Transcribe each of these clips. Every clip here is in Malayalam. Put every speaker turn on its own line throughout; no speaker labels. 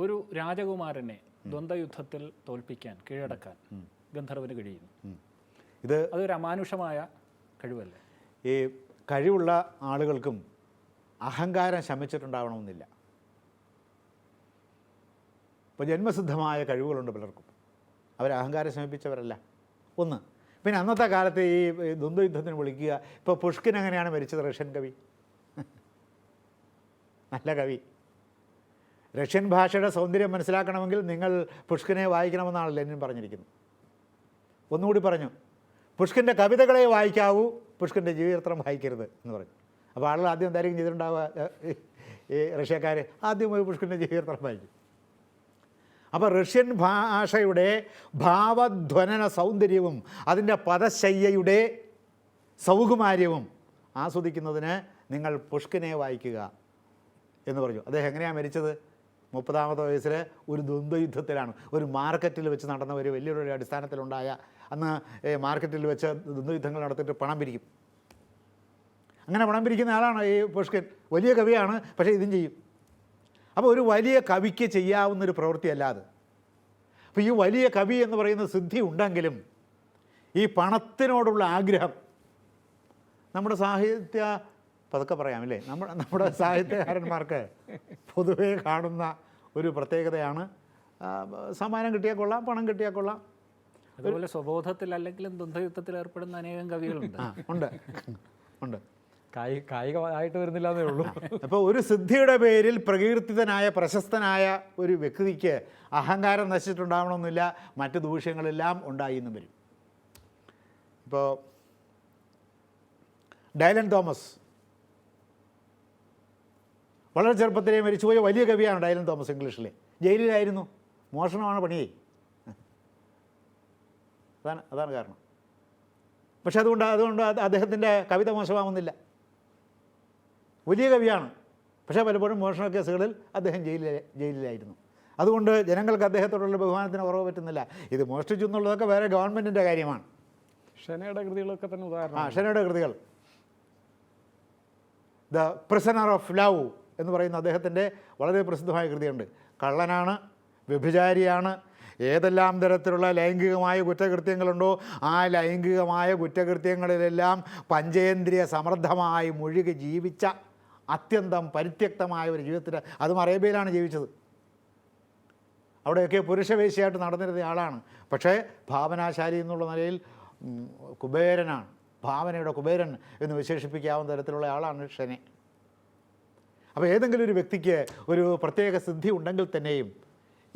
ഒരു രാജകുമാരനെ ദ്വന്ദ്വയുദ്ധത്തിൽ തോൽപ്പിക്കാൻ കീഴടക്കാൻ ഗന്ധർവന് കഴിയുന്നു.
ഇത്
അതൊരു അമാനുഷമായ കഴിവല്ലേ?
ഈ കഴിവുള്ള ആളുകൾക്കും അഹങ്കാരം ശമിച്ചിട്ടുണ്ടാവണമെന്നില്ല. ഇപ്പോൾ ജന്മസിദ്ധമായ കഴിവുകളുണ്ട് പലർക്കും അവർ അഹങ്കാരം ശമിപ്പിച്ചവരല്ല. ഒന്ന്. പിന്നെ അന്നത്തെ കാലത്ത് ഈ ദ്വന്ദ്വയുദ്ധത്തിന് വിളിക്കുക ഇപ്പോൾ പുഷ്കിൻ എങ്ങനെയാണ് മരിച്ചത്? റഷ്യൻ കവി. നല്ല കവി. റഷ്യൻ ഭാഷയുടെ സൗന്ദര്യം മനസ്സിലാക്കണമെങ്കിൽ നിങ്ങൾ പുഷ്കിനെ വായിക്കണമെന്നാണ് ലെനിൻ പറഞ്ഞിരിക്കുന്നത്. ഒന്നുകൂടി പറഞ്ഞു. പുഷ്കിന്റെ കവിതകളെ വായിക്കാവൂ പുഷ്കിന്റെ ജീവിതത്രം വായിക്കരുത് എന്ന് പറഞ്ഞു. അപ്പോൾ ആളുകൾ ആദ്യം എന്തായിരിക്കും ചെയ്തിട്ടുണ്ടാവുക? ഈ റഷ്യക്കാർ ആദ്യം പോയി പുഷ്കിന്റെ ജീവിതത്രം വായിക്കും. അപ്പോൾ റഷ്യൻ ഭാഷയുടെ ഭാവധ്വനന സൗന്ദര്യവും അതിന്റെ പദശയ്യയുടെ സൗകുമാര്യവും ആസ്വദിക്കുന്നതിന് നിങ്ങൾ പുഷ്കിനെ വായിക്കുക എന്ന് പറഞ്ഞു. അദ്ദേഹം എങ്ങനെയാണ് മരിച്ചത്? മുപ്പതാമത്തെ വയസ്സിൽ ഒരു ദ്വന്ദ്വയുദ്ധത്തിലാണ്. ഒരു മാർക്കറ്റിൽ വെച്ച് നടന്ന ഒരു വലിയൊരു അടിസ്ഥാനത്തിലുണ്ടായ അന്ന് മാർക്കറ്റിൽ വെച്ച് ദ്വന്ദ്വയുദ്ധങ്ങൾ നടത്തിയിട്ട് പണം പിരിക്കും. അങ്ങനെ പണം പിരിക്കുന്ന ആളാണ് ഈ പുഷ്കിൻ. വലിയ കവിയാണ് പക്ഷേ ഇതും ചെയ്യും. അപ്പോൾ ഒരു വലിയ കവിക്ക് ചെയ്യാവുന്നൊരു പ്രവൃത്തിയല്ല അത്. അപ്പോൾ ഈ വലിയ കവി എന്ന് പറയുന്ന സിദ്ധി ഉണ്ടെങ്കിലും ഈ പണത്തിനോടുള്ള ആഗ്രഹം നമ്മുടെ സാഹിത്യ പതുക്കെ പറയാമല്ലേ? നമ്മുടെ നമ്മുടെ സാഹിത്യകാരന്മാർക്ക് പൊതുവേ കാണുന്ന ഒരു പ്രത്യേകതയാണ് സമ്മാനം കിട്ടിയാൽ കൊള്ളാം പണം കിട്ടിയാൽ കൊള്ളാം.
അതുപോലെ സ്വബോധത്തിൽ അല്ലെങ്കിലും ദ്വന്ദ്വയുദ്ധത്തിൽ ഏർപ്പെടുന്ന അനേകം കവികളുണ്ട്.
ഉണ്ട്. ഉണ്ട്.
കായി കായികമായിട്ട് വരുന്നില്ല എന്നേ ഉള്ളൂ.
അപ്പോൾ ഒരു സിദ്ധിയുടെ പേരിൽ പ്രകീർത്തിതനായ പ്രശസ്തനായ ഒരു വ്യക്തിക്ക് അഹങ്കാരം നശിച്ചിട്ടുണ്ടാവണമെന്നില്ല മറ്റ് ദൂഷ്യങ്ങളെല്ലാം ഉണ്ടായി എന്നും വരും. ഇപ്പോൾ ഡയലൻ തോമസ്. വളരെ ചെറുപ്പത്തിലേ മരിച്ചുപോയ വലിയ കവിയാണ് ഡയലൻ തോമസ് ഇംഗ്ലീഷിലെ. ജയിലിലായിരുന്നു. മോഷണമാണ് പണിയേ. അതാണ് അതാണ് കാരണം. പക്ഷെ അതുകൊണ്ട് അതുകൊണ്ട് അത് അദ്ദേഹത്തിന്റെ കവിത മോശമാവുന്നില്ല. വലിയ കവിയാണ്. പക്ഷേ പലപ്പോഴും മോഷണ കേസുകളിൽ അദ്ദേഹം ജയിലിൽ ജയിലിലായിരുന്നു. അതുകൊണ്ട് ജനങ്ങൾക്ക് അദ്ദേഹത്തോടുള്ള ബഹുമാനത്തിന് കുറവ് പറ്റുന്നില്ല. ഇത് മോഷ്ടിച്ചു എന്നുള്ളതൊക്കെ വേറെ ഗവൺമെന്റിന്റെ കാര്യമാണ്.
ഷെനയുടെ കൃതികളൊക്കെ തന്നെ ഉദാഹരണം ആ
ഷനയുടെ കൃതികൾ. ദ പ്രിസണർ ഓഫ് ലവ് എന്ന് പറയുന്ന അദ്ദേഹത്തിന്റെ വളരെ പ്രസിദ്ധമായ കൃതിയുണ്ട്. കള്ളനാണ് വ്യഭിചാരിയാണ് ഏതെല്ലാം തരത്തിലുള്ള ലൈംഗികമായ കുറ്റകൃത്യങ്ങളുണ്ടോ ആ ലൈംഗികമായ കുറ്റകൃത്യങ്ങളിലെല്ലാം പഞ്ചേന്ദ്രിയ സമൃദ്ധമായി മുഴുകി ജീവിച്ച അത്യന്തം പരിത്യക്തമായ ഒരു ജീവിതത്തിൽ അതും അറേബ്യയിലാണ് ജീവിച്ചത്. അവിടെയൊക്കെ പുരുഷവേശിയായിട്ട് നടന്നിരുന്ന ആളാണ്. പക്ഷേ ഭാവനാശാലി എന്നുള്ള നിലയിൽ കുബേരനാണ്. ഭാവനയുടെ കുബേരൻ എന്ന് വിശേഷിപ്പിക്കാവുന്ന തരത്തിലുള്ള ആളാണ് ഷനെ. അപ്പോൾ ഏതെങ്കിലും ഒരു വ്യക്തിക്ക് ഒരു പ്രത്യേക സിദ്ധി ഉണ്ടെങ്കിൽ തന്നെയും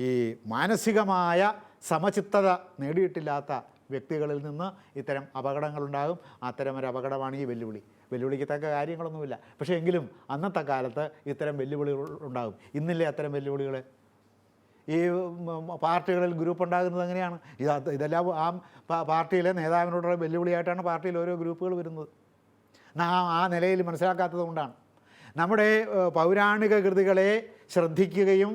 ഈ മാനസികമായ സമചിത്തത നേടിയിട്ടില്ലാത്ത വ്യക്തികളിൽ നിന്ന് ഇത്തരം അപകടങ്ങളുണ്ടാകും. അത്തരം ഒരു അപകടമാണ് ഈ വെല്ലുവിളി. വെല്ലുവിളിക്ക് തക്ക കാര്യങ്ങളൊന്നുമില്ല. പക്ഷേ എങ്കിലും അന്നത്തെ കാലത്ത് ഇത്തരം വെല്ലുവിളികൾ ഉണ്ടാകും. ഇന്നില്ലേ അത്തരം വെല്ലുവിളികൾ ഈ പാർട്ടികളിൽ ഗ്രൂപ്പ് ഉണ്ടാകുന്നത് എങ്ങനെയാണ്? ഇത് ഇതെല്ലാം ആ പാർട്ടിയിലെ നേതാവിനോടുള്ള വെല്ലുവിളിയായിട്ടാണ് പാർട്ടിയിൽ ഓരോ ഗ്രൂപ്പുകൾ വരുന്നത്. ആ ആ നിലയിൽ മനസ്സിലാക്കാത്തത് കൊണ്ടാണ്. നമ്മുടെ പൗരാണിക കൃതികളെ ശ്രദ്ധിക്കുകയും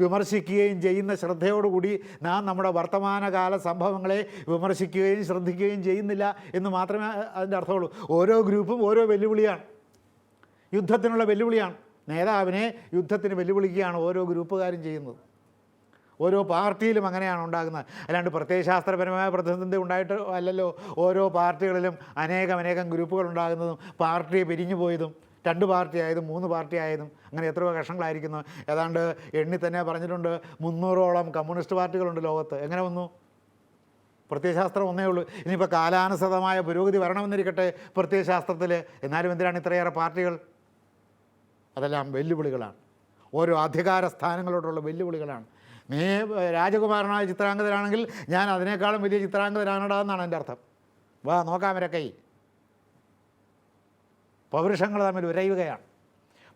വിമർശിക്കുകയും ചെയ്യുന്ന ശ്രദ്ധയോടുകൂടി നാം നമ്മുടെ വർത്തമാനകാല സംഭവങ്ങളെ വിമർശിക്കുകയും ശ്രദ്ധിക്കുകയും ചെയ്യുന്നില്ല എന്ന് മാത്രമേ അതിന്റെ അർത്ഥമുള്ളൂ. ഓരോ ഗ്രൂപ്പും ഓരോ വെല്ലുവിളിയാണ്. യുദ്ധത്തിനുള്ള വെല്ലുവിളിയാണ്. നേതാവിനെ യുദ്ധത്തിന് വെല്ലുവിളിക്കുകയാണ് ഓരോ ഗ്രൂപ്പുകാരും ചെയ്യുന്നത്. ഓരോ പാർട്ടിയിലും അങ്ങനെയാണ് ഉണ്ടാകുന്നത്. അല്ലാണ്ട് പ്രത്യയശാസ്ത്രപരമായ പ്രതിസന്ധി ഉണ്ടായിട്ട് അല്ലല്ലോ ഓരോ പാർട്ടികളിലും അനേകം അനേകം ഗ്രൂപ്പുകൾ ഉണ്ടാകുന്നതും പാർട്ടി പിരിഞ്ഞു പോയതും രണ്ട് പാർട്ടി ആയതും മൂന്ന് പാർട്ടി ആയതും അങ്ങനെ എത്രയോ കഷ്ണങ്ങളായിരിക്കുന്നു ഏതാണ്ട് എണ്ണി തന്നെ പറഞ്ഞിട്ടുണ്ട് മുന്നൂറോളം കമ്മ്യൂണിസ്റ്റ് പാർട്ടികളുണ്ട് ലോകത്ത്. എങ്ങനെ വന്നു? പ്രത്യയശാസ്ത്രം ഒന്നേ ഉള്ളൂ. ഇനിയിപ്പോൾ കാലാനുസൃതമായ പുരോഗതി വരണമെന്നിരിക്കട്ടെ പ്രത്യയശാസ്ത്രത്തിൽ എന്നാലും എന്തിനാണ് ഇത്രയേറെ പാർട്ടികൾ? അതെല്ലാം വെല്ലുവിളികളാണ്. ഓരോ അധികാര സ്ഥാനങ്ങളോടുള്ള വെല്ലുവിളികളാണ്. നീ രാജകുമാരനായ ചിത്രാംഗതരാണെങ്കിൽ ഞാൻ അതിനേക്കാളും വലിയ ചിത്രാംഗതരാണടാ എന്നാണ് എന്റെ അർത്ഥം. വാ നോക്കാം വരെ കൈ പൗരുഷങ്ങൾ തമ്മിൽ ഉരയുകയാണ്.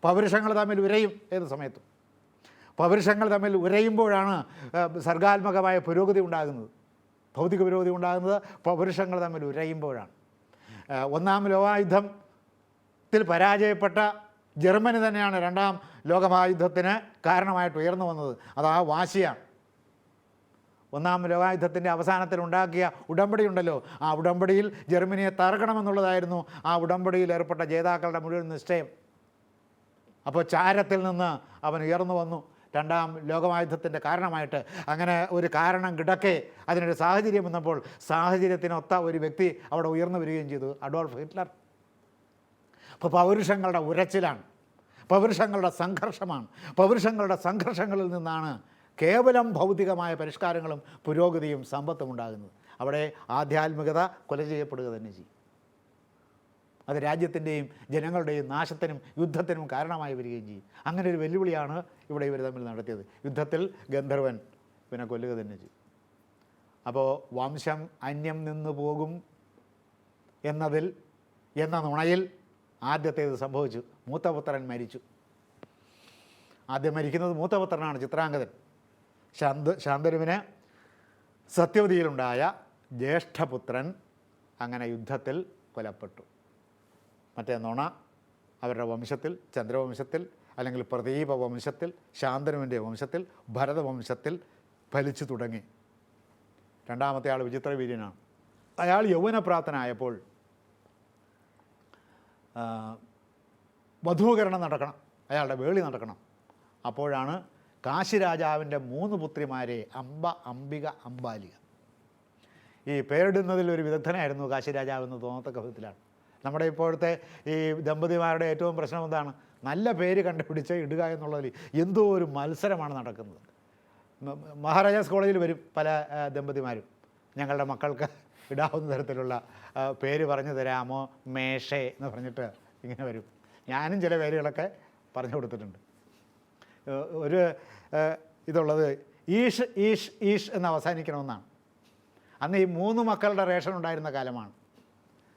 പൗരുഷങ്ങൾ തമ്മിൽ ഉരയും ഏത് സമയത്തും. പൗരുഷങ്ങൾ തമ്മിൽ ഉരയുമ്പോഴാണ് സർഗാത്മകമായ പുരോഗതി ഉണ്ടാകുന്നത്. ഭൗതിക പുരോഗതി ഉണ്ടാകുന്നത് പൗരുഷങ്ങൾ തമ്മിൽ ഉരയുമ്പോഴാണ്. ഒന്നാം ലോകായുദ്ധത്തിൽ പരാജയപ്പെട്ട ജർമ്മനി തന്നെയാണ് രണ്ടാം ലോകമഹായുദ്ധത്തിന് കാരണമായിട്ട് ഉയർന്നു വന്നത്. അത് ആ വാശിയാണ്. ഒന്നാം ലോകായുദ്ധത്തിന്റെ അവസാനത്തിൽ ഉണ്ടാക്കിയ ഉടമ്പടി ഉണ്ടല്ലോ ആ ഉടമ്പടിയിൽ ജർമ്മനിയെ തറക്കണമെന്നുള്ളതായിരുന്നു ആ ഉടമ്പടിയിൽ ഏർപ്പെട്ട ജേതാക്കളുടെ മുഴുവൻ നിശ്ചയം. അപ്പോൾ ചാരത്തിൽ നിന്ന് അവൻ ഉയർന്നു വന്നു. രണ്ടാം ലോകമായുദ്ധത്തിന്റെ കാരണമായിട്ട് അങ്ങനെ ഒരു കാരണം കിടക്കെ അതിനൊരു സാഹചര്യം വന്നപ്പോൾ സാഹചര്യത്തിനൊത്ത ഒരു വ്യക്തി അവിടെ ഉയർന്നു വരികയും ചെയ്തു. Adolf Hitler. അപ്പോൾ പൗരുഷങ്ങളുടെ ഉരച്ചിലാണ്. പൗരുഷങ്ങളുടെ സംഘർഷമാണ്. പൗരുഷങ്ങളുടെ സംഘർഷങ്ങളിൽ നിന്നാണ് കേവലം ഭൗതികമായ പരിഷ്കാരങ്ങളും പുരോഗതിയും സമ്പത്തും ഉണ്ടാകുന്നത്. അവിടെ ആധ്യാത്മികത കൊല ചെയ്യപ്പെടുക തന്നെ ചെയ്യും. അത് രാജ്യത്തിന്റെയും ജനങ്ങളുടെയും നാശത്തിനും യുദ്ധത്തിനും കാരണമായി വരികയും ചെയ്യും. അങ്ങനെ ഒരു വെല്ലുവിളിയാണ് ഇവിടെ ഇവർ തമ്മിൽ നടത്തിയത്. യുദ്ധത്തിൽ ഗന്ധർവൻ പിന്നെ കൊല്ലുക തന്നെ ചെയ്യും. അപ്പോൾ വംശം അന്യം നിന്നു പോകും എന്നതിൽ എന്ന നുണയിൽ ആദ്യത്തേത് സംഭവിച്ചു. മൂത്തപുത്രൻ മരിച്ചു. ആദ്യം മരിക്കുന്നത് മൂത്തപുത്രനാണ് ചിത്രാംഗതൻ. ശാന്ത ശാന്തനുവിന് സത്യവതിയിലുണ്ടായ ജ്യേഷ്ഠപുത്രൻ അങ്ങനെ യുദ്ധത്തിൽ കൊലപ്പെട്ടു മറ്റേ നുണ അവരുടെ വംശത്തിൽ ചന്ദ്രവംശത്തിൽ അല്ലെങ്കിൽ പ്രദീപ വംശത്തിൽ ശാന്തനുവിന്റെ വംശത്തിൽ ഭരതവംശത്തിൽ ഫലിച്ചു തുടങ്ങി. രണ്ടാമത്തെ ആൾ വിചിത്രവീര്യനാണ്. അയാൾ യൗവനപ്രാപ്തനായപ്പോൾ വധൂകരണം നടക്കണം. അയാളുടെ വേളി നടക്കണം. അപ്പോഴാണ് കാശി രാജാവിന്റെ മൂന്ന് പുത്രിമാരെ അംബ അംബിക അംബാലിക. ഈ പേരിടുന്നതിൽ ഒരു വിദഗ്ധനായിരുന്നു കാശി രാജാവ് എന്ന് തോന്നത്തക്ക വിധത്തിലാണ്. നമ്മുടെ ഇപ്പോഴത്തെ ഈ ദമ്പതിമാരുടെ ഏറ്റവും പ്രശ്നം എന്താണ്? നല്ല പേര് കണ്ടുപിടിച്ച് ഇടുക എന്നുള്ളതിൽ എന്തോ ഒരു മത്സരമാണ് നടക്കുന്നത്. മഹാരാജാസ് കോളേജിൽ വരും പല ദമ്പതിമാരും. ഞങ്ങളുടെ മക്കൾക്ക് ഇടാവുന്ന തരത്തിലുള്ള പേര് പറഞ്ഞു തരാമോ? മേഷേ എന്ന് പറഞ്ഞിട്ട് ഇങ്ങനെ വരും. ഞാനും ചില പേരുകളൊക്കെ പറഞ്ഞു കൊടുത്തിട്ടുണ്ട്. ഒരു ഇതുള്ളത് ഈഷ് ഈഷ് ഈഷ് എന്ന് അവസാനിക്കണമെന്നാണ്. അന്ന് ഈ മൂന്ന് മക്കളുടെ റേഷൻ ഉണ്ടായിരുന്ന കാലമാണ്.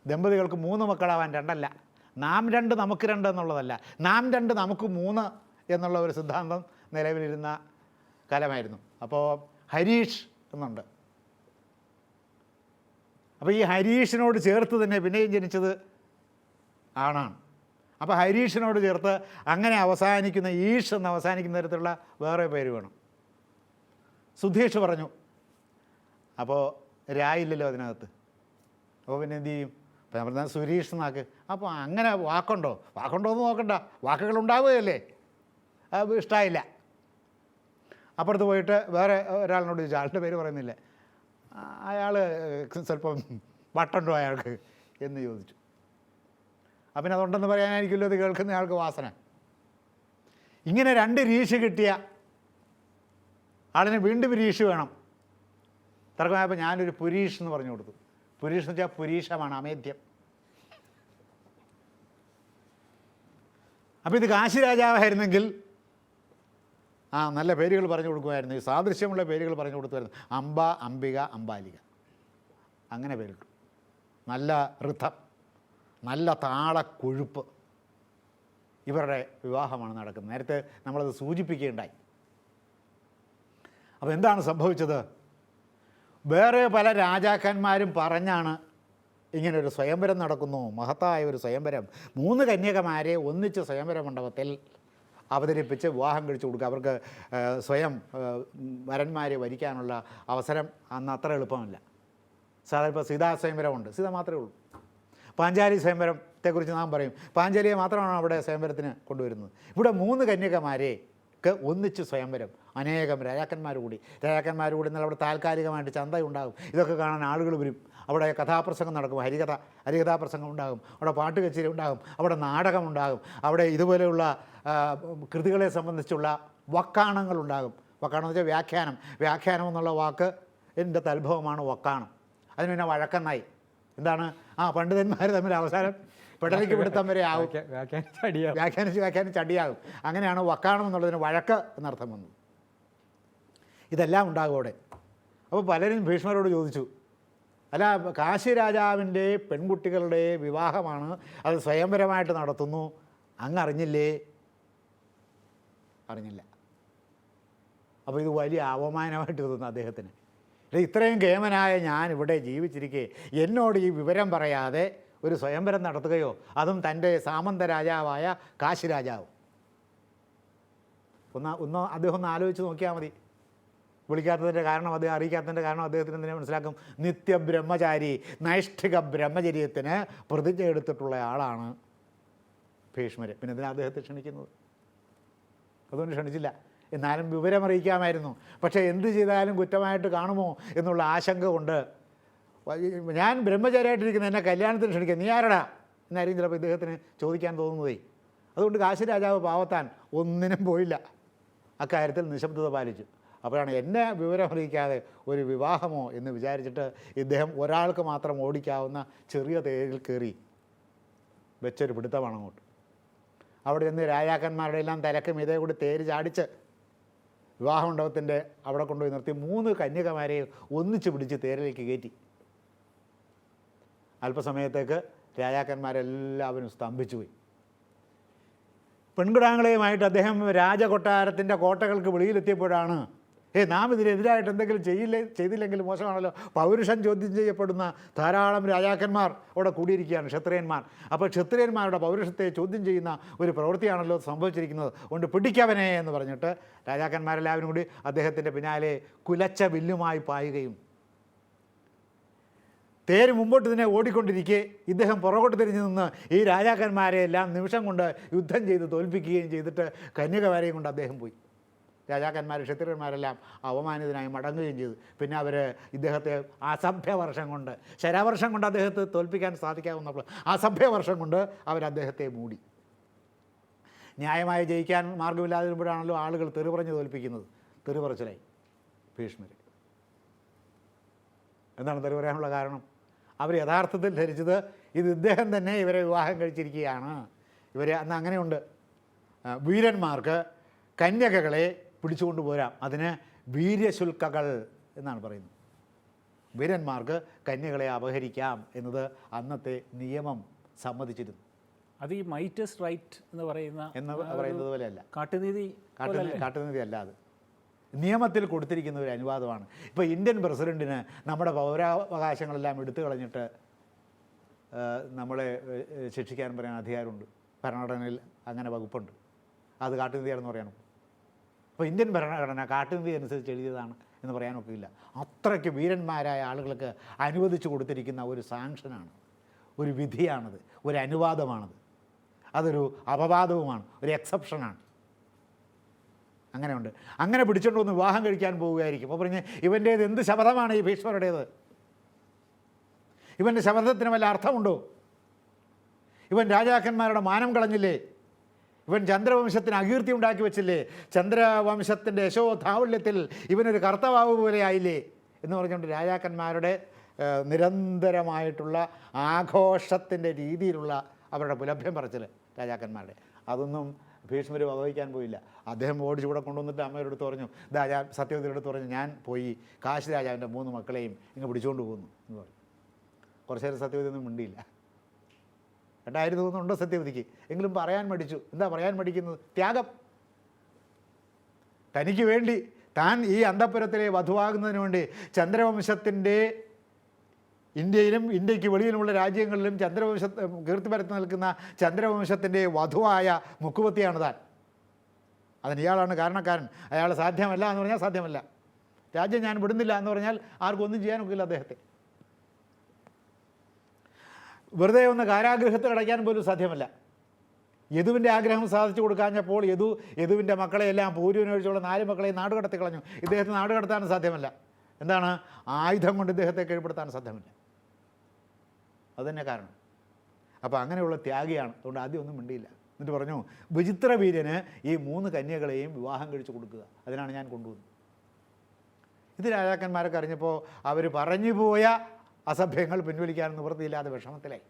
ദമ്പതികൾക്ക് മൂന്ന് മക്കളാവാൻ രണ്ടല്ല. നാം രണ്ട് നമുക്ക് രണ്ട് എന്നുള്ളതല്ല. നാം രണ്ട് നമുക്ക് മൂന്ന് എന്നുള്ള ഒരു സിദ്ധാന്തം നിലവിലിരുന്ന കാലമായിരുന്നു. അപ്പോൾ ഹരീഷ് എന്നുണ്ട്. അപ്പോൾ ഈ ഹരീഷിനോട് ചേർത്ത് തന്നെ പിന്നെയും ജനിച്ചത് ആണാണ്. അപ്പോൾ ഹരീഷിനോട് ചേർത്ത് അങ്ങനെ അവസാനിക്കുന്ന ഈഷ് എന്ന് അവസാനിക്കുന്ന തരത്തിലുള്ള വേറെ പേര് വേണം. സുധീഷ് പറഞ്ഞു അപ്പോൾ രായില്ലല്ലോ അതിനകത്ത്. അപ്പോൾ പിന്നെ എന്ത് ചെയ്യും? അപ്പോൾ ഞാൻ സുരീഷ് എന്നാക്ക്. അപ്പോൾ അങ്ങനെ വാക്കുണ്ടോ? വാക്കുണ്ടോ എന്ന് നോക്കണ്ട. വാക്കുകൾ ഉണ്ടാവുകയല്ലേ. ഇഷ്ടമായില്ല അപ്പുറത്ത് പോയിട്ട് വേറെ ഒരാളിനോട് ചോദിച്ചു ആളുടെ പേര് പറയുന്നില്ല. അയാൾ സ്വല്പം വട്ടുണ്ടോ അയാൾക്ക് എന്ന് ചോദിച്ചു. അപ്പം അതുണ്ടെന്ന് പറയാനായിരിക്കുമല്ലോ ഇത് കേൾക്കുന്ന ആൾക്ക് വാസന. ഇങ്ങനെ രണ്ട് രീഷ് കിട്ടിയ ആളിന് വീണ്ടും രീഷ് വേണം. തർക്കമായപ്പോൾ ഞാനൊരു പുരീഷ് എന്ന് പറഞ്ഞു കൊടുത്തു. പുരീഷ് എന്ന് വെച്ചാൽ പുരീഷമാണ് അമേദ്യം. അപ്പോൾ ഇത് കാശി രാജാവായിരുന്നെങ്കിൽ ആ നല്ല പേരുകൾ പറഞ്ഞു കൊടുക്കുമായിരുന്നു. ഈ സാദൃശ്യമുള്ള പേരുകൾ പറഞ്ഞു കൊടുക്കുമായിരുന്നു അംബ അംബിക അംബാലിക. അങ്ങനെ പേരിട്ടു നല്ല ഋതം. നല്ല താളക്കൊഴുപ്പ് ഇവരുടെ വിവാഹമാണ് നടക്കുന്നത്. നേരത്തെ നമ്മളത് സൂചിപ്പിക്കുകയുണ്ടായി. അപ്പോൾ എന്താണ് സംഭവിച്ചത്? വേറെ പല രാജാക്കന്മാരും പറഞ്ഞാണ് ഇങ്ങനൊരു സ്വയംവരം നടക്കുന്നു. മഹത്തായ ഒരു സ്വയംവരം. മൂന്ന് കന്യകമാരെ ഒന്നിച്ച് സ്വയംവര മണ്ഡപത്തിൽ അവതരിപ്പിച്ച് വിവാഹം കഴിച്ചു കൊടുക്കുക. അവർക്ക് സ്വയം വരന്മാരെ വരിക്കാനുള്ള അവസരം അന്ന് അത്ര എളുപ്പമല്ല. സാധാരണ ഇപ്പോൾ സീതാ സ്വയംവരമുണ്ട്. സീത മാത്രമേ ഉള്ളൂ. പാഞ്ചാലി സ്വയംവരത്തെക്കുറിച്ച് നാം പറയും. പാഞ്ചാലിയെ മാത്രമാണ് അവിടെ സ്വയംവരത്തിന് കൊണ്ടുവരുന്നത്. ഇവിടെ മൂന്ന് കന്യകമാരെ ഒന്നിച്ച് സ്വയംവരം. അനേകം രാജാക്കന്മാർ കൂടി. രാജാക്കന്മാർ കൂടി എന്നാൽ അവിടെ താൽക്കാലികമായിട്ട് ചന്ത ഉണ്ടാകും ഇതൊക്കെ കാണാൻ ആളുകൾ വരും. അവിടെ കഥാപ്രസംഗം നടക്കും. ഹരികഥ ഹരികഥാപ്രസംഗം ഉണ്ടാകും. അവിടെ പാട്ട് കച്ചേരി ഉണ്ടാകും. അവിടെ നാടകം ഉണ്ടാകും. അവിടെ ഇതുപോലെയുള്ള കൃതികളെ സംബന്ധിച്ചുള്ള വക്കാണങ്ങൾ ഉണ്ടാകും. വക്കാണം വെച്ചാൽ വ്യാഖ്യാനം. വ്യാഖ്യാനം എന്നുള്ള വാക്ക് എന്റെ തത്ഭവമാണ് വക്കാണം. അതിന് പിന്നെ വഴക്കെന്നായി. എന്താണ്? ആ പണ്ഡിതന്മാർ തമ്മിൽ അവസാനം പെടലിക്ക് പിടുത്തം വരെ ആവും.
വ്യാഖ്യാ- വ്യാഖ്യാനിച്ച് ചടിയാകും
വ്യാഖ്യാനിച്ച് അടിയാകും അങ്ങനെയാണ് വക്കാണം എന്നുള്ളതിന് വഴക്ക് എന്നർത്ഥം വന്നു ഇതെല്ലാം ഉണ്ടാകും അവിടെ. അപ്പോൾ പലരും ഭീഷ്മരോട് ചോദിച്ചു അല്ല കാശി രാജാവിന്റെ പെൺകുട്ടികളുടെ വിവാഹമാണ് അത് സ്വയംവരമായിട്ട് നടത്തുന്നു. അങ്ങ് അറിഞ്ഞില്ലേ. അറിഞ്ഞില്ല അപ്പോൾ ഇത് വലിയ അവമാനമായിട്ട് തോന്നുന്നു അദ്ദേഹത്തിന്. ഇത്രയും കേമനായ ഞാൻ ഇവിടെ ജീവിച്ചിരിക്കെ. എന്നോട് ഈ വിവരം പറയാതെ ഒരു സ്വയംവരം നടത്തുകയോ അതും തന്റെ സാമന്ത രാജാവായ കാശി രാജാവ് ഒന്ന് ഒന്ന് അദ്ദേഹം ഒന്ന് ആലോചിച്ച് നോക്കിയാൽ മതി. വിളിക്കാത്തതിന്റെ കാരണം അദ്ദേഹം അറിയിക്കാത്തതിന്റെ കാരണം അദ്ദേഹത്തിന് എന്തിനെ മനസ്സിലാക്കും? നിത്യബ്രഹ്മചാരി നൈഷ്ഠിക ബ്രഹ്മചര്യത്തിന് പ്രതിജ്ഞ എടുത്തിട്ടുള്ള ആളാണ് ഭീഷ്മര്. പിന്നെ എന്തിനാ അദ്ദേഹത്തെ ക്ഷണിക്കുന്നത്? അതുകൊണ്ട് ക്ഷണിച്ചില്ല. എന്നാലും വിവരമറിയിക്കാമായിരുന്നു. പക്ഷേ എന്ത് ചെയ്താലും കുറ്റമായിട്ട് കാണുമോ എന്നുള്ള ആശങ്ക കൊണ്ട് ഞാൻ ബ്രഹ്മചാരിയായിട്ടിരിക്കുന്ന എന്നെ കല്യാണത്തിന് ക്ഷണിക്കുക നീ ആരടാ? എന്നായിരിക്കും ചിലപ്പോൾ ഇദ്ദേഹത്തിന് ചോദിക്കാൻ തോന്നുന്നതേ. അതുകൊണ്ട് കാശി രാജാവ് പാവത്താൻ ഒന്നിനും പോയില്ല. അക്കാര്യത്തിൽ നിശബ്ദത പാലിച്ചു. അപ്പോഴാണ് എന്നെ വിവരമറിയിക്കാതെ ഒരു വിവാഹമോ എന്ന് വിചാരിച്ചിട്ട് ഇദ്ദേഹം ഒരാൾക്ക് മാത്രം ഓടിക്കാവുന്ന ചെറിയ തേരിൽ കയറി വെച്ചൊരു പിടുത്തമാണ് അങ്ങോട്ട്. അവിടെ നിന്ന് രാജാക്കന്മാരുടെ എല്ലാം തിരക്കും ഇതേ കൂടി തേര് ചാടിച്ച് വിവാഹമണ്ഡപത്തിന്റെ അവിടെ കൊണ്ടുപോയി നിർത്തി മൂന്ന് കന്യകമാരെ ഒന്നിച്ച് പിടിച്ച് തേരിലേക്ക് കയറ്റി. അല്പസമയത്തേക്ക് രാജാക്കന്മാരെല്ലാവരും സ്തംഭിച്ചുപോയി പെൺകിടാങ്ങളെയുമായിട്ട് അദ്ദേഹം രാജകൊട്ടാരത്തിന്റെ കോട്ടകൾക്ക് വെളിയിലെത്തിയപ്പോഴാണ് ഏ നാം ഇതിനെതിരായിട്ട് എന്തെങ്കിലും ചെയ്യില്ലേ? ചെയ്തില്ലെങ്കിൽ മോശമാണല്ലോ. പൗരുഷൻ ചോദ്യം ചെയ്യപ്പെടുന്ന ധാരാളം രാജാക്കന്മാർ അവിടെ കൂടിയിരിക്കുകയാണ് ക്ഷത്രിയന്മാർ. അപ്പോൾ ക്ഷത്രിയന്മാരുടെ പൗരുഷത്തെ ചോദ്യം ചെയ്യുന്ന ഒരു പ്രവൃത്തിയാണല്ലോ സംഭവിച്ചിരിക്കുന്നത്. കൊണ്ട് പിടിക്കവനെ എന്ന് പറഞ്ഞിട്ട് രാജാക്കന്മാരെല്ലാവരും കൂടി അദ്ദേഹത്തിന്റെ പിന്നാലെ കുലച്ച വില്ലുമായി പായുകയും തേര് മുമ്പോട്ട് തന്നെ ഓടിക്കൊണ്ടിരിക്കെ ഇദ്ദേഹം പുറകോട്ട് തിരിഞ്ഞു നിന്ന് ഈ രാജാക്കന്മാരെ എല്ലാം നിമിഷം കൊണ്ട് യുദ്ധം ചെയ്ത് തോൽപ്പിക്കുകയും ചെയ്തിട്ട് കന്യകവാരയും കൊണ്ട് അദ്ദേഹം പോയി. രാജാക്കന്മാർ ക്ഷത്രിയന്മാരെല്ലാം അവമാനിതനായി മടങ്ങുകയും ചെയ്തു. പിന്നെ അവർ ഇദ്ദേഹത്തെ അസഭ്യവർഷം കൊണ്ട് ശരാവർഷം കൊണ്ട് അദ്ദേഹത്തെ തോൽപ്പിക്കാൻ സാധിക്കാവുന്നപ്പോൾ അസഭ്യവർഷം കൊണ്ട് അവർ അദ്ദേഹത്തെ മൂടി. ന്യായമായി ജയിക്കാൻ മാർഗമില്ലാതിരുമ്പോഴാണല്ലോ ആളുകൾ തെറി പറഞ്ഞ് തോൽപ്പിക്കുന്നത്. തെറി പറച്ചിലായി ഭീഷ്മർ എന്താണ് തെറി പറയാനുള്ള കാരണം? അവർ യഥാർത്ഥത്തിൽ ധരിച്ചത് ഇത് ഇദ്ദേഹം തന്നെ ഇവരെ വിവാഹം കഴിച്ചിരിക്കുകയാണ്. ഇവർ അന്ന് അങ്ങനെയുണ്ട്. വീരന്മാർക്ക് കന്യകകളെ പിടിച്ചുകൊണ്ട് പോരാം. അതിന് വീര്യശുൽക്കകൾ എന്നാണ് പറയുന്നത്. വീരന്മാർക്ക് കന്യകളെ അപഹരിക്കാം എന്നത് അന്നത്തെ നിയമം സമ്മതിച്ചിരുന്നു.
അത് ഈ മൈറ്റസ് റൈറ്റ് എന്ന് പറയുന്ന
എന്ന് പറയുന്നത് പോലെയല്ല.
കാട്ടുനീതി
കാട്ടുനീതി കാട്ടുനീതി അല്ല അത്. നിയമത്തിൽ കൊടുത്തിരിക്കുന്ന ഒരു അനുവാദമാണ്. ഇപ്പോൾ ഇന്ത്യൻ പ്രസിഡന്റിന് നമ്മുടെ പൗരാവകാശങ്ങളെല്ലാം എടുത്തു കളഞ്ഞിട്ട് നമ്മളെ ശിക്ഷിക്കാൻ പറയാൻ അധികാരമുണ്ട്. ഭരണഘടനയിൽ അങ്ങനെ വകുപ്പുണ്ട്. അത് കാട്ടുനീതിയാണെന്ന് പറയാനും അപ്പോൾ ഇന്ത്യൻ ഭരണഘടന കാട്ടുനീതി അനുസരിച്ച് എഴുതിയതാണ് എന്ന് പറയാനൊക്കില്ല. അത്രയ്ക്ക് വീരന്മാരായ ആളുകൾക്ക് അനുവദിച്ചു കൊടുത്തിരിക്കുന്ന ഒരു സാങ്ഷനാണ്. ഒരു വിധിയാണത്. ഒരു അനുവാദമാണത്. അതൊരു അപവാദവുമാണ്. ഒരു എക്സെപ്ഷനാണ്. അങ്ങനെയുണ്ട്. അങ്ങനെ പിടിച്ചുകൊണ്ട് വന്ന് വിവാഹം കഴിക്കാൻ പോവുകയായിരിക്കും. അപ്പോൾ പറഞ്ഞ് ഇവന്റേത് എന്ത് ശബദമാണ് ഈ ഭീഷ്മരുടേത്? ഇവന്റെ ശബദത്തിന് വല്ല അർത്ഥമുണ്ടോ? ഇവൻ രാജാക്കന്മാരുടെ മാനം കളഞ്ഞില്ലേ? ഇവൻ ചന്ദ്രവംശത്തിന് അകീർത്തി ഉണ്ടാക്കി വെച്ചില്ലേ? ചന്ദ്രവംശത്തിന്റെ യശോധാവുല്യത്തിൽ ഇവനൊരു കർത്തവാവ് പോലെ ആയില്ലേ? എന്ന് പറഞ്ഞുകൊണ്ട് രാജാക്കന്മാരുടെ നിരന്തരമായിട്ടുള്ള ആഘോഷത്തിന്റെ രീതിയിലുള്ള അവരുടെ പുലഭ്യം പറച്ചിൽ രാജാക്കന്മാരുടെ. അതൊന്നും ഭീഷ്മർ വകവയ്ക്കാൻ പോയില്ല. അദ്ദേഹം ഓടിച്ച് ഇവിടെ കൊണ്ടുവന്നിട്ട് അമ്മയുടെ അടുത്ത് പറഞ്ഞു രാജാ സത്യവതിയുടെ അടുത്ത് പറഞ്ഞു ഞാൻ പോയി കാശി രാജാവിന്റെ മൂന്ന് മക്കളെയും ഇങ്ങ് പിടിച്ചുകൊണ്ട് പോകുന്നു എന്ന് പറഞ്ഞു. കുറച്ചേരം സത്യവതി ഒന്നും മിണ്ടിയില്ല. രണ്ടായിരത്തി തോന്നുന്നുണ്ടോ സത്യവതിക്ക് എങ്കിലും പറയാൻ മടിച്ചു. എന്താ പറയാൻ മടിക്കുന്നത്? ത്യാഗം. തനിക്ക് വേണ്ടി താൻ ഈ അന്തപ്പുരത്തിലെ വധുവാകുന്നതിന് വേണ്ടി ചന്ദ്രവംശത്തിന്റെ ഇന്ത്യയിലും ഇന്ത്യയ്ക്ക് വെളിയിലുമുള്ള രാജ്യങ്ങളിലും ചന്ദ്രവംശ കീർത്തി പരത്തി നിൽക്കുന്ന ചന്ദ്രവംശത്തിന്റെ വധുവായ മുക്കുവത്തിയാണ് താൻ. അതിന് ഇയാളാണ് കാരണക്കാരൻ. അയാൾ സാധ്യമല്ല എന്ന് പറഞ്ഞാൽ സാധ്യമല്ല. രാജ്യം ഞാൻ വിടുന്നില്ല എന്ന് പറഞ്ഞാൽ ആർക്കും ഒന്നും ചെയ്യാനൊക്കില്ല അദ്ദേഹത്തെ. വെറുതെ ഒന്ന് കാരാഗ്രഹത്തിൽ അടയ്ക്കാൻ പോലും സാധ്യമല്ല. യദുവിന്റെ ആഗ്രഹം സാധിച്ചു കൊടുക്കാഞ്ഞപ്പോൾ യദു യദുവിന്റെ മക്കളെയെല്ലാം പൂരുവിനൊഴിച്ചുള്ള നാല് മക്കളെ നാട് കടത്തി കളഞ്ഞു. ഇദ്ദേഹത്തെ നാട് കടത്താൻ സാധ്യമല്ല. എന്താണ്? ആയുധം കൊണ്ട് ഇദ്ദേഹത്തെ കീഴ്പ്പെടുത്താൻ സാധ്യമല്ല. അതുതന്നെ കാരണം. അപ്പോൾ അങ്ങനെയുള്ള ത്യാഗിയാണ്. അതുകൊണ്ട് ആദ്യം ഒന്നും മിണ്ടിയില്ല. എന്നിട്ട് പറഞ്ഞു വിചിത്ര വീര്യന് ഈ മൂന്ന് കന്യകളെയും വിവാഹം കഴിച്ചു കൊടുക്കുക. അതിനാണ് ഞാൻ കൊണ്ടുവന്നത്. ഇത് രാജാക്കന്മാരൊക്കെ അറിഞ്ഞപ്പോൾ അവർ പറഞ്ഞുപോയ അസഭ്യങ്ങൾ പിൻവലിക്കാൻ നിവൃത്തിയില്ലാതെ വിഷമത്തിലായി.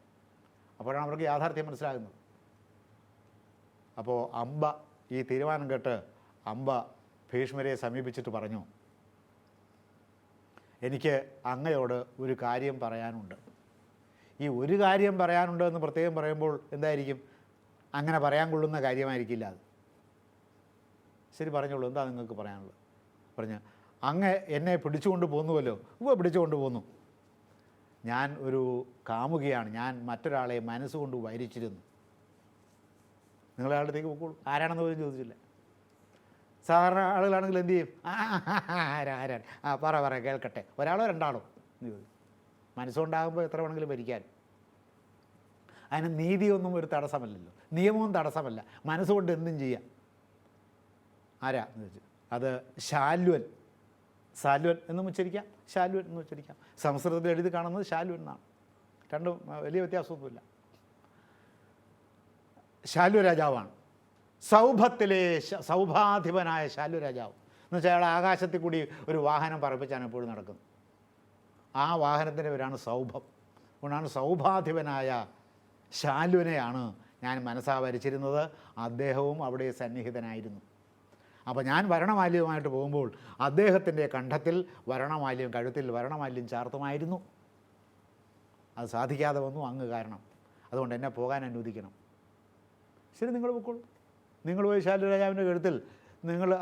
അപ്പോഴാണ് അവർക്ക് യാഥാർത്ഥ്യം മനസ്സിലാകുന്നത്. അപ്പോൾ അമ്പ ഈ തീരുമാനം കേട്ട് അമ്പ ഭീഷ്മരെ സമീപിച്ചിട്ട് പറഞ്ഞു എനിക്ക് അങ്ങയോട് ഒരു കാര്യം പറയാനുണ്ട്. ഈ ഒരു കാര്യം പറയാനുണ്ട് എന്ന് പ്രത്യേകം പറയുമ്പോൾ എന്തായിരിക്കും? അങ്ങനെ പറയാൻ കൊള്ളുന്ന കാര്യമായിരിക്കില്ല അത്. ശരി പറഞ്ഞോളൂ എന്താ നിങ്ങൾക്ക് പറയാനുള്ളത്? പറഞ്ഞ അങ്ങ് എന്നെ പിടിച്ചുകൊണ്ട് പോന്നുവല്ലോ. ഉവ പിടിച്ചുകൊണ്ട് പോന്നു. ഞാൻ ഒരു കാമുകയാണ്. ഞാൻ മറ്റൊരാളെ മനസ്സുകൊണ്ട് വൈരിച്ചിരുന്നു. നിങ്ങൾ അടുത്തേക്ക് പോയിക്കോളൂ ആരാണെന്ന് പോലും ചോദിച്ചില്ല. സാധാരണ ആളുകളാണെങ്കിൽ എന്ത് ചെയ്യും? ആരാ ആരാ? ആ പറ പറ കേൾക്കട്ടെ. ഒരാളോ രണ്ടാളോ? എന്ന് ചോദിക്കും. മനസ്സുകൊണ്ടാകുമ്പോൾ എത്ര വേണമെങ്കിലും ഭരിക്കാൻ. അതിന് നീതിയൊന്നും ഒരു തടസ്സമല്ലല്ലോ. നിയമവും തടസ്സമല്ല. മനസ്സുകൊണ്ട് എന്തും ചെയ്യാം. ആരാ? എന്ന് ചോദിച്ചു. അത് ശാല്വൻ ശാല്വൻ എന്നും ഉച്ചരിക്കാം. ശാലുവൻ എന്ന് ഉച്ചരിക്കാം. സംസ്കൃതത്തിൽ എഴുതി കാണുന്നത് ശാലുവൻ എന്നാണ്. രണ്ടും വലിയ വ്യത്യാസമൊന്നുമില്ല. ശാലു രാജാവാണ്. സൗഭത്തിലെ സൗഭാധിപനായ ശാലു രാജാവ്. എന്ന് വെച്ചാൽ അയാൾ ആകാശത്തിൽ കൂടി ഒരു വാഹനം പറപ്പിച്ചാണ് എപ്പോഴും നടക്കുന്നത്. ആ വാഹനത്തിന്റെ പേരാണ് സൗഭം. അതുകൊണ്ടാണ് സൗഭാധിപനായ ശാലുവിനെയാണ് ഞാൻ മനസ്സാ വരച്ചിരുന്നത്. അദ്ദേഹവും അവിടെ സന്നിഹിതനായിരുന്നു. അപ്പോൾ ഞാൻ വരണമാല്യവുമായിട്ട് പോകുമ്പോൾ അദ്ദേഹത്തിന്റെ കണ്ഠത്തിൽ വരണമാല്യം കഴുത്തിൽ വരണമാല്യം ചാർത്തുമായിരുന്നു. അത് സാധിക്കാതെ വന്നു അങ്ങ് കാരണം. അതുകൊണ്ട് എന്നെ പോകാൻ അനുവദിക്കണം. ശരി നിങ്ങൾ പൊക്കോളൂ. നിങ്ങൾ പോയി ശാലുരാജാവിന്റെ കഴുത്തിൽ നിങ്ങൾ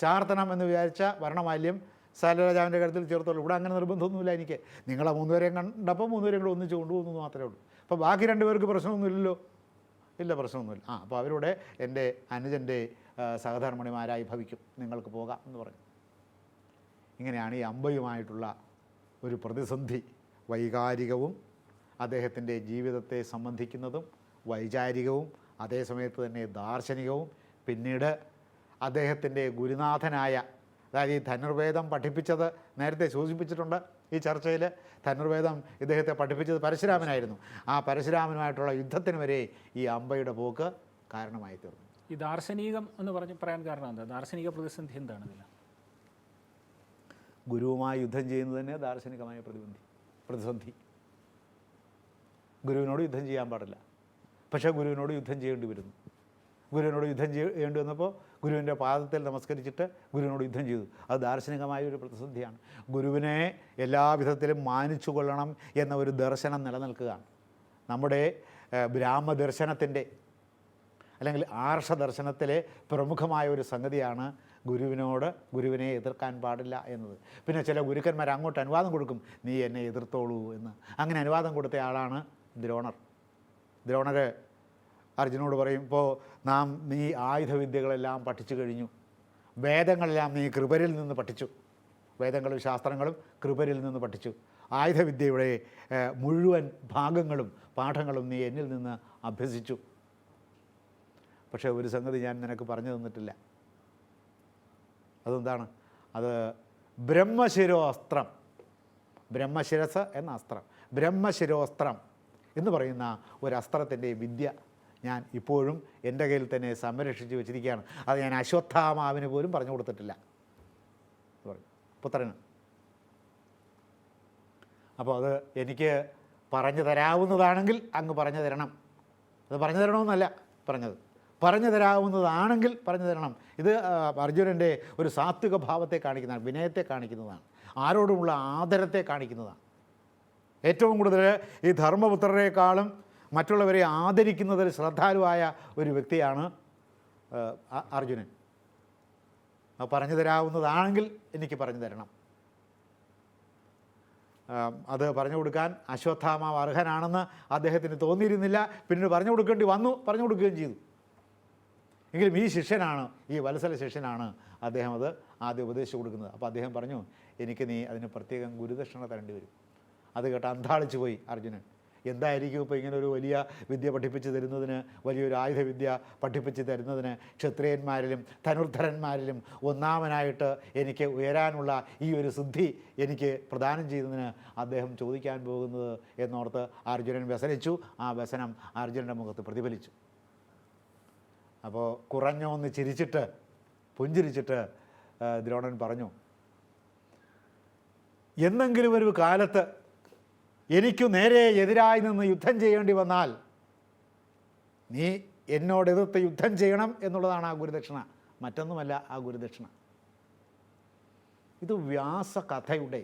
ചാർത്തണം എന്ന് വിചാരിച്ച വരണമാല്യം ശാലുരാജാവിന്റെ കഴുത്തിൽ ചേർത്തോളൂ ഇവിടെ അങ്ങനെ നിർബന്ധമൊന്നുമില്ല എനിക്ക്. നിങ്ങളെ മൂന്നുപേരെയും കണ്ടപ്പോൾ മൂന്നുപേരെയും കൂടെ ഒന്നിച്ച് കൊണ്ടുപോകുന്നു മാത്രമേ ഉള്ളൂ. അപ്പോൾ ബാക്കി രണ്ടുപേർക്ക് പ്രശ്നമൊന്നുമില്ലല്ലോ. ഇല്ല പ്രശ്നമൊന്നുമില്ല. ആ അപ്പോൾ അവരുടെ എന്റെ അനുജന്റെ സഹധർമ്മിണിമാരായി ഭവിക്കും. നിങ്ങൾക്ക് പോകാം എന്ന് പറഞ്ഞു. ഇങ്ങനെയാണ് ഈ അമ്പയുമായിട്ടുള്ള ഒരു പ്രതിസന്ധി. വൈകാരികവും അദ്ദേഹത്തിന്റെ ജീവിതത്തെ സംബന്ധിക്കുന്നതും വൈചാരികവും അതേസമയത്ത് തന്നെ ദാർശനികവും. പിന്നീട് അദ്ദേഹത്തിന്റെ ഗുരുനാഥനായ അതായത് ഈ ധനുർവേദം പഠിപ്പിച്ചത് നേരത്തെ സൂചിപ്പിച്ചിട്ടുണ്ട് ഈ ചർച്ചയിൽ ധനുർവേദം ഇദ്ദേഹത്തെ പഠിപ്പിച്ചത് പരശുരാമനായിരുന്നു. ആ പരശുരാമനുമായിട്ടുള്ള യുദ്ധത്തിന് വരെ ഈ അമ്പയുടെ പോക്ക് കാരണമായി തീർന്നു
ഈ ദാർശനികം എന്ന് പറഞ്ഞ് പറയാൻ കാരണം എന്താ? ദാർശനിക പ്രതിസന്ധി എന്താണ് ഇതിൽ
ഗുരുവുമായി യുദ്ധം ചെയ്യുന്നത് തന്നെ ദാർശനികമായ പ്രതിബന്ധി പ്രതിസന്ധി. ഗുരുവിനോട് യുദ്ധം ചെയ്യാൻ പാടില്ല. പക്ഷേ ഗുരുവിനോട് യുദ്ധം ചെയ്യേണ്ടി വരുന്നു. ഗുരുവിനോട് യുദ്ധം ചെയ്യ- ചെയ്യേണ്ടി വന്നപ്പോൾ ഗുരുവിന്റെ പാദത്തിൽ നമസ്കരിച്ചിട്ട് ഗുരുവിനോട് യുദ്ധം ചെയ്തു. അത് ദാർശനികമായ ഒരു പ്രതിസന്ധിയാണ്. ഗുരുവിനെ എല്ലാ വിധത്തിലും മാനിച്ചു കൊള്ളണം എന്ന ഒരു ദർശനം നിലനിൽക്കുകയാണ്. നമ്മുടെ ബ്രാഹ്മദർശനത്തിന്റെ അല്ലെങ്കിൽ ആർഷ ദർശനത്തിലെ പ്രമുഖമായ ഒരു സംഗതിയാണ് ഗുരുവിനോട് ഗുരുവിനെ എതിർക്കാൻ പാടില്ല എന്നത്. പിന്നെ ചില ഗുരുക്കന്മാർ അങ്ങോട്ട് അനുവാദം കൊടുക്കും നീ എന്നെ എതിർത്തോളൂ എന്ന്. അങ്ങനെ അനുവാദം കൊടുത്ത ആളാണ് ദ്രോണർ. ദ്രോണർ അർജുനോട് പറയും ഇപ്പോൾ നാം നീ ആയുധവിദ്യകളെല്ലാം പഠിച്ചു കഴിഞ്ഞു. വേദങ്ങളെല്ലാം നീ കൃപരിൽ നിന്ന് പഠിച്ചു. വേദങ്ങളും ശാസ്ത്രങ്ങളും കൃപരിൽ നിന്ന് പഠിച്ചു. ആയുധവിദ്യയുടെ മുഴുവൻ ഭാഗങ്ങളും പാഠങ്ങളും നീ എന്നിൽ നിന്ന് അഭ്യസിച്ചു. പക്ഷേ ഒരു സംഗതി ഞാൻ നിനക്ക് പറഞ്ഞു തന്നിട്ടില്ല. അതെന്താണ്? അത് ബ്രഹ്മശിരോസ്ത്രം ബ്രഹ്മശിരസ് എന്ന അസ്ത്രം ബ്രഹ്മശിരോസ്ത്രം എന്ന് പറയുന്ന ഒരു അസ്ത്രത്തിന്റെ വിദ്യ ഞാൻ ഇപ്പോഴും എന്റെ കയ്യിൽ തന്നെ സംരക്ഷിച്ച് വെച്ചിരിക്കുകയാണ്. അത് ഞാൻ അശ്വത്ഥാമാവിന് പോലും പറഞ്ഞു കൊടുത്തിട്ടില്ല. പുത്രന്. അപ്പോൾ അത് എനിക്ക് പറഞ്ഞു തരാവുന്നതാണെങ്കിൽ അങ്ങ് പറഞ്ഞു തരണം. അത് പറഞ്ഞു തരണമെന്നല്ല പറഞ്ഞത്. പറഞ്ഞു തരാവുന്നതാണെങ്കിൽ പറഞ്ഞു തരണം ഇത് അർജുനന്റെ ഒരു സാത്വിക ഭാവത്തെ കാണിക്കുന്നതാണ് വിനയത്തെ കാണിക്കുന്നതാണ് ആരോടുമുള്ള ആദരത്തെ കാണിക്കുന്നതാണ്. ഏറ്റവും കൂടുതൽ ഈ ധർമ്മപുത്രരെക്കാളും മറ്റുള്ളവരെ ആദരിക്കുന്നതിൽ ശ്രദ്ധാലുവായ ഒരു വ്യക്തിയാണ് അർജുനൻ. പറഞ്ഞു തരാവുന്നതാണെങ്കിൽ എനിക്ക് പറഞ്ഞു തരണം അത് പറഞ്ഞു കൊടുക്കാൻ അശ്വത്ഥാമാവ് അർഹനാണെന്ന് അദ്ദേഹത്തിന് തോന്നിയിരുന്നില്ല. പിന്നീട് പറഞ്ഞു കൊടുക്കേണ്ടി വന്നു പറഞ്ഞു കൊടുക്കുകയും ചെയ്തു. എങ്കിലും ഈ ശിഷ്യനാണ് ഈ വത്സല ശിഷ്യനാണ് അദ്ദേഹം അത് ആദ്യം ഉപദേശിച്ചു കൊടുക്കുന്നത്. അപ്പോൾ അദ്ദേഹം പറഞ്ഞു എനിക്ക് നീ അതിന് പ്രത്യേകം ഗുരുദക്ഷിണ തരേണ്ടി വരും. അത് കേട്ട് അന്താളിച്ചു പോയി അർജുനൻ. എന്തായിരിക്കും ഇപ്പോൾ ഇങ്ങനെ ഒരു വലിയ വിദ്യ പഠിപ്പിച്ച് തരുന്നതിന് വലിയൊരു ആയുധവിദ്യ പഠിപ്പിച്ച് തരുന്നതിന് ക്ഷത്രിയന്മാരിലും ധനുർധരന്മാരിലും ഒന്നാമനായിട്ട് എനിക്ക് ഉയരാനുള്ള ഈ ഒരു സിദ്ധി എനിക്ക് പ്രദാനം ചെയ്യുന്നതിന് അദ്ദേഹം ചോദിക്കാൻ പോകുന്നത് എന്നോർത്ത് അർജുനൻ വ്യസനിച്ചു. ആ വ്യസനം അർജുനന്റെ മുഖത്ത് പ്രതിഫലിച്ചു. അപ്പോൾ കുറഞ്ഞോന്ന് ചിരിച്ചിട്ട് പുഞ്ചിരിച്ചിട്ട് ദ്രോണൻ പറഞ്ഞു എന്നെങ്കിലും ഒരു കാലത്ത് എനിക്കു നേരെ എതിരായി നിന്ന് യുദ്ധം ചെയ്യേണ്ടി വന്നാൽ നീ എന്നോട് എതിർത്ത് യുദ്ധം ചെയ്യണം എന്നുള്ളതാണ് ആ ഗുരുദക്ഷിണ. മറ്റൊന്നുമല്ല ആ ഗുരുദക്ഷിണ. ഇത് വ്യാസകഥയുടെ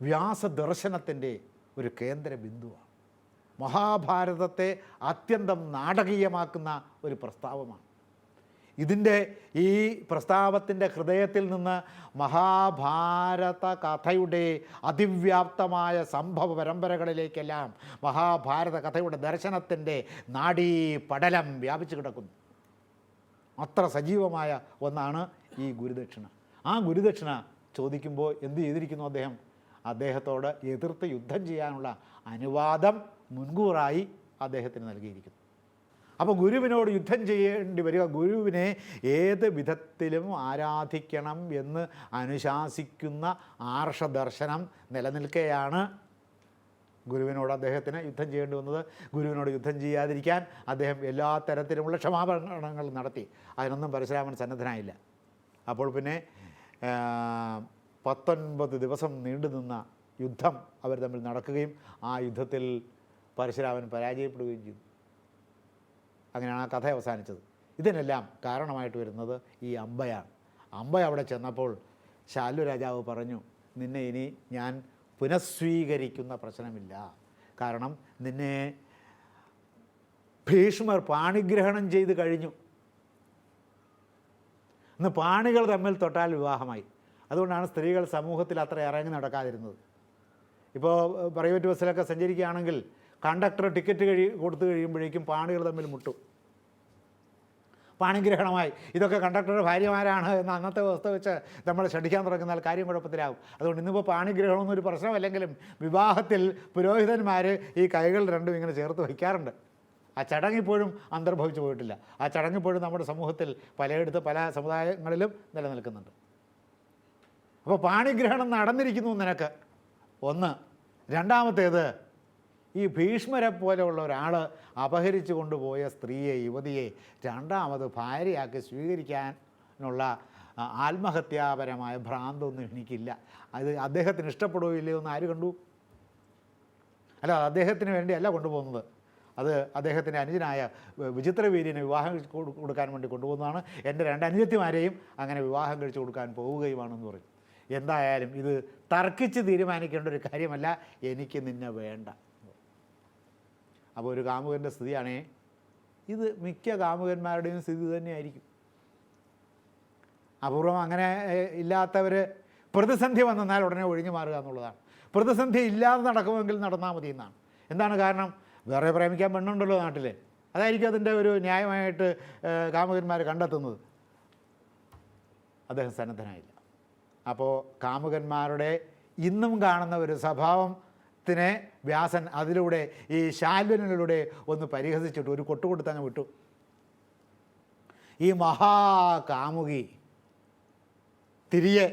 വ്യാസദർശനത്തിന്റെ ഒരു കേന്ദ്ര ബിന്ദുവാണ് മഹാഭാരതത്തെ അത്യന്തം നാടകീയമാക്കുന്ന ഒരു പ്രസ്താവമാണ്. ഇതിന്റെ ഈ പ്രസ്താവത്തിന്റെ ഹൃദയത്തിൽ നിന്ന് മഹാഭാരത കഥയുടെ അതിവ്യാപ്തമായ സംഭവ പരമ്പരകളിലേക്കെല്ലാം മഹാഭാരത കഥയുടെ ദർശനത്തിന്റെ നാടീ പടലം വ്യാപിച്ചു കിടക്കുന്നു. അത്ര സജീവമായ ഒന്നാണ് ഈ ഗുരുദക്ഷിണ. ആ ഗുരുദക്ഷിണ ചോദിക്കുമ്പോൾ എന്ത് ചെയ്തിരിക്കുന്നു അദ്ദേഹം? അദ്ദേഹത്തോട് എതിർത്ത് യുദ്ധം ചെയ്യാനുള്ള അനുവാദം മുൻകൂറായി അദ്ദേഹത്തിന് നൽകിയിരിക്കുന്നു. അപ്പോൾ ഗുരുവിനോട് യുദ്ധം ചെയ്യേണ്ടി വരിക ഗുരുവിനെ ഏത് വിധത്തിലും ആരാധിക്കണം എന്ന് അനുശാസിക്കുന്ന ആർഷദർശനം നിലനിൽക്കെയാണ് ഗുരുവിനോട് അദ്ദേഹത്തിന് യുദ്ധം ചെയ്യേണ്ടി വന്നത്. ഗുരുവിനോട് യുദ്ധം ചെയ്യാതിരിക്കാൻ അദ്ദേഹം എല്ലാ തരത്തിലുമുള്ള ക്ഷമാപണങ്ങൾ നടത്തി. അതിനൊന്നും പരശുരാമൻ സന്നദ്ധനായില്ല. അപ്പോൾ പിന്നെ പത്തൊൻപത് ദിവസം നീണ്ടുനിന്ന യുദ്ധം അവർ തമ്മിൽ നടക്കുകയും ആ യുദ്ധത്തിൽ പരശുരാമൻ പരാജയപ്പെടുകയും ചെയ്തു. അങ്ങനെയാണ് ആ കഥ അവസാനിച്ചത്. ഇതിനെല്ലാം കാരണമായിട്ട് വരുന്നത് ഈ അമ്പയാണ്. അമ്പ അവിടെ ചെന്നപ്പോൾ ശാലു രാജാവ് പറഞ്ഞു നിന്നെ ഇനി ഞാൻ പുനഃസ്വീകരിക്കുന്ന പ്രശ്നമില്ല. കാരണം നിന്നെ ഭീഷ്മർ പാണിഗ്രഹണം ചെയ്ത് കഴിഞ്ഞു. ഇന്ന് പാണികൾ തമ്മിൽ തൊട്ടാൽ വിവാഹമായി. അതുകൊണ്ടാണ് സ്ത്രീകൾ സമൂഹത്തിൽ അത്ര ഇറങ്ങി നടക്കാതിരുന്നത്. ഇപ്പോൾ പ്രൈവറ്റ് ബസ്സിലൊക്കെ സഞ്ചരിക്കുകയാണെങ്കിൽ കണ്ടക്ടർ ടിക്കറ്റ് കഴി കൊടുത്തു കഴിയുമ്പോഴേക്കും പാണികൾ തമ്മിൽ മുട്ടും. പാണിഗ്രഹണമായി. ഇതൊക്കെ കണ്ടക്ടറുടെ ഭാര്യമാരാണ് എന്ന് അന്നത്തെ വ്യവസ്ഥ വെച്ച് നമ്മൾ ശ്രദ്ധിക്കാൻ തുടങ്ങുന്നാൽ കാര്യം കുഴപ്പത്തിലാവും. അതുകൊണ്ട് ഇന്നിപ്പോൾ പാണിഗ്രഹണം എന്നൊരു പ്രശ്നമല്ലെങ്കിലും വിവാഹത്തിൽ പുരോഹിതന്മാർ ഈ കൈകൾ രണ്ടും ഇങ്ങനെ ചേർത്ത് വയ്ക്കാറുണ്ട്. ആ ചടങ്ങിപ്പോഴും അന്തർഭവിച്ചു പോയിട്ടില്ല. ആ ചടങ്ങിപ്പോഴും നമ്മുടെ സമൂഹത്തിൽ പലയിടത്ത് പല സമുദായങ്ങളിലും നിലനിൽക്കുന്നുണ്ട്. അപ്പോൾ പാണിഗ്രഹണം നടന്നിരിക്കുന്നു നിനക്ക്. ഒന്ന്. രണ്ടാമത്തേത് ഈ ഭീഷ്മരെ പോലെയുള്ള ഒരാൾ അപഹരിച്ചു കൊണ്ടുപോയ സ്ത്രീയെ യുവതിയെ രണ്ടാമത് ഭാര്യയാക്കി സ്വീകരിക്കാനുള്ള ആത്മഹത്യാപരമായ ഭ്രാന്തൊന്നും എനിക്കില്ല. അത് അദ്ദേഹത്തിന് ഇഷ്ടപ്പെടുകയോ ഇല്ലയോ എന്ന് ആര് കണ്ടു? അല്ല അദ്ദേഹത്തിന് വേണ്ടിയല്ല കൊണ്ടുപോകുന്നത്. അത് അദ്ദേഹത്തിന്റെ അനുജനായ വിചിത്രവീര്യനെ വിവാഹം കൊടുക്കാൻ വേണ്ടി കൊണ്ടുപോകുന്നതാണ്. എന്റെ രണ്ട് അനുജത്തിമാരെയും അങ്ങനെ വിവാഹം കഴിച്ചു കൊടുക്കാൻ പോവുകയുമാണെന്ന് പറയും. എന്തായാലും ഇത് തർക്കിച്ച് തീരുമാനിക്കേണ്ട ഒരു കാര്യമല്ല. എനിക്ക് നിന്നെ വേണ്ട. അപ്പോൾ ഒരു കാമുകന്റെ സ്ഥിതിയാണേ ഇത് മിക്ക കാമുകന്മാരുടെയും സ്ഥിതി തന്നെയായിരിക്കും. അപൂർവം അങ്ങനെ ഇല്ലാത്തവർ പ്രതിസന്ധി വന്നാൽ ഉടനെ ഒഴിഞ്ഞു മാറുക എന്നുള്ളതാണ്. പ്രതിസന്ധി ഇല്ലാതെ നടക്കുമെങ്കിൽ നടന്നാൽ മതി എന്നാണ്. എന്താണ് കാരണം? വേറെ പ്രേമിക്കാൻ പെണ്ണുണ്ടല്ലോ നാട്ടിൽ അതായിരിക്കും അതിന്റെ ഒരു ന്യായമായിട്ട് കാമുകന്മാർ കണ്ടെത്തുന്നത്. അദ്ദേഹം സന്നദ്ധനായില്ല. അപ്പോൾ കാമുകന്മാരുടെ ഇന്നും കാണുന്ന ഒരു സ്വഭാവത്തിനെ വ്യാസൻ അതിലൂടെ ഈ ശാൽവനിലൂടെ ഒന്ന് പരിഹസിച്ചിട്ട് ഒരു കൊട്ടുകൊടുത്തങ്ങ് വിട്ടു. ഈ മഹാകാമുകി തിരികെ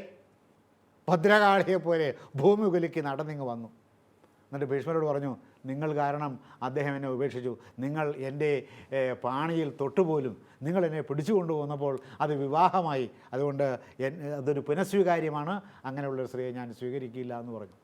ഭദ്രകാളിയെ പോലെ ഭൂമി കുലുക്കി നടന്നിങ്ങ് വന്നു. എന്നിട്ട് ഭീഷ്മരോട് പറഞ്ഞു നിങ്ങൾ കാരണം അദ്ദേഹം എന്നെ ഉപേക്ഷിച്ചു. നിങ്ങൾ എന്റെ പാണിയിൽ തൊട്ടുപോലും നിങ്ങൾ എന്നെ പിടിച്ചു കൊണ്ടുപോകുന്നപ്പോൾ അത് വിവാഹമായി. അതുകൊണ്ട് അതൊരു പുനഃസ്വീകാര്യമാണ്. അങ്ങനെയുള്ള ഒരു സ്ത്രീയെ ഞാൻ സ്വീകരിക്കില്ല എന്ന് പറഞ്ഞു.